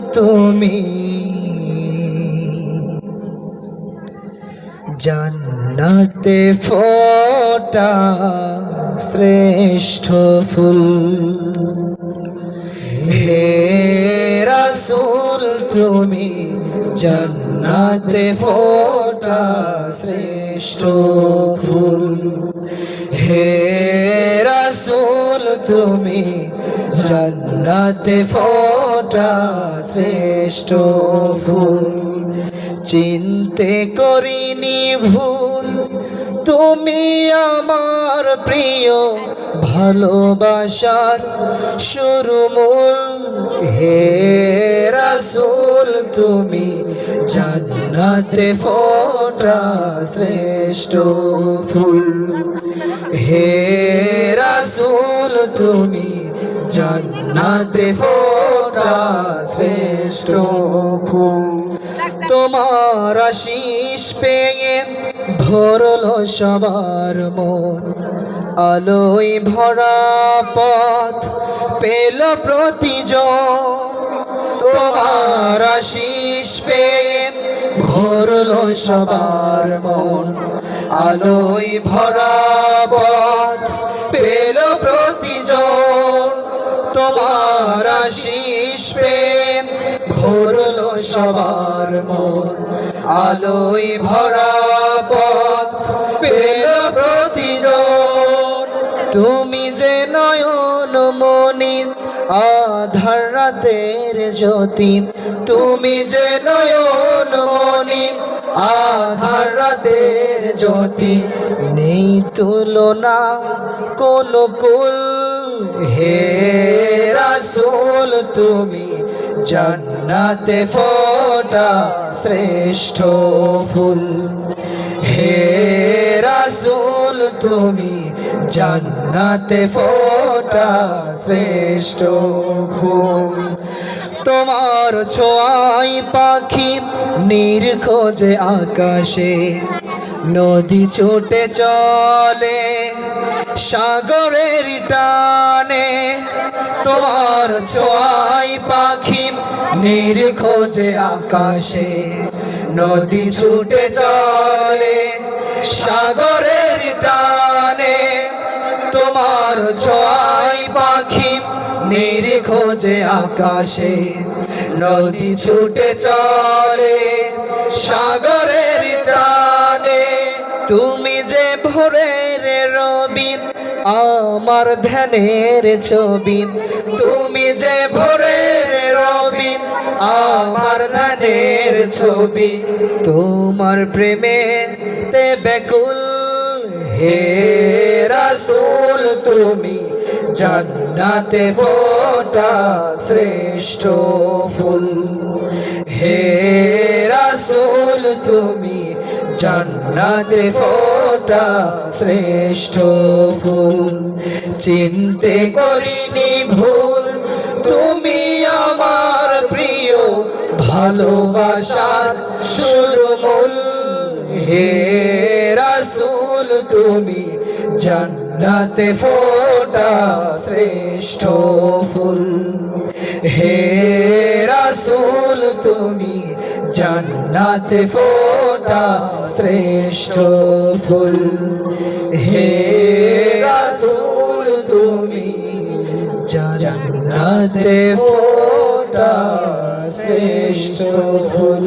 তুমি। জান্নাতে ফোটা শ্রেষ্ঠ ফুল। হে রাসূল, তুমি জান্নাতে ফোটা শ্রেষ্ঠ ফুল। হে রাসূল, তুমি জান্নাতে ফোটা শ্রেষ্ঠ ফুল। চিনতে করিনি ভুল। তুমি আমার প্রিয় ভালোবাসার শুরুমূল হে রাসূল, তুমি জান্নাতে ফোটা শ্রেষ্ঠ ফুল। হে রাসূল, তুমি জান্নাতে ফোটা শ্রেষ্ঠ ফুল তোমার আশিস পেয়ে ভরলো সবার মন। আলোয় ভরা পথ পেল প্রতিজন। তোমার আশিস পেয়ে ভরলো সবার মন। আলোয় ভরা প্রেম ভরলো সবার মন। আলোয় ভরা পথ পেল প্রতিজন তুমি যে নয়ন মনি, আধার রাতের জ্যোতি। তুমি যে নয়ন মনি, আধার রাতের জ্যোতি। নেই তুলনা, কোন কুল হে রাসূল, তুমি জান্নাতে ফোটা শ্রেষ্ঠ ফুল। হে রাসূল, তুমি জান্নাতে ফোটা শ্রেষ্ঠ ফুল। তোমার ছোঁয়াই পাখি নির্খোঁজে আকাশে, নদী ছুটে চলে। সাগরের টানে তোমার ছোঁয়াই পাখি নির্খোঁজে আকাশে নদী ছুটে চলে। সাগরের টানে তোমার ছোঁয়াই পাখি নির্খোঁজে আকাশে নদী ছুটে চলে। সাগরের টানে তুমি যে ভোরের রবি আমার ধ্যানের ছবি। তুমি যে ভোরের রবি, আমার ধ্যানের ছবি। তোমার প্রেমে তে বেকুল হে রাসূল, তুমি জান্নাতে ফোটা শ্রেষ্ঠ ফুল। হে রাসূল, তুমি জান্নাতে ফোটা শ্রেষ্ঠ ফুল চিনতে করিনি ভুল। তুমি আমার প্রিয় ভালোবাসার শুরুমূল হে রাসূল, তুমি জান্নাতে ফোটা শ্রেষ্ঠ ফুল হে রাসূল, তুমি জান্নাতে ফোটা শ্রেষ্ঠ ফুল। হে রাসূল তুমি জান্নাতে ফোটা শ্রেষ্ঠ ফুল।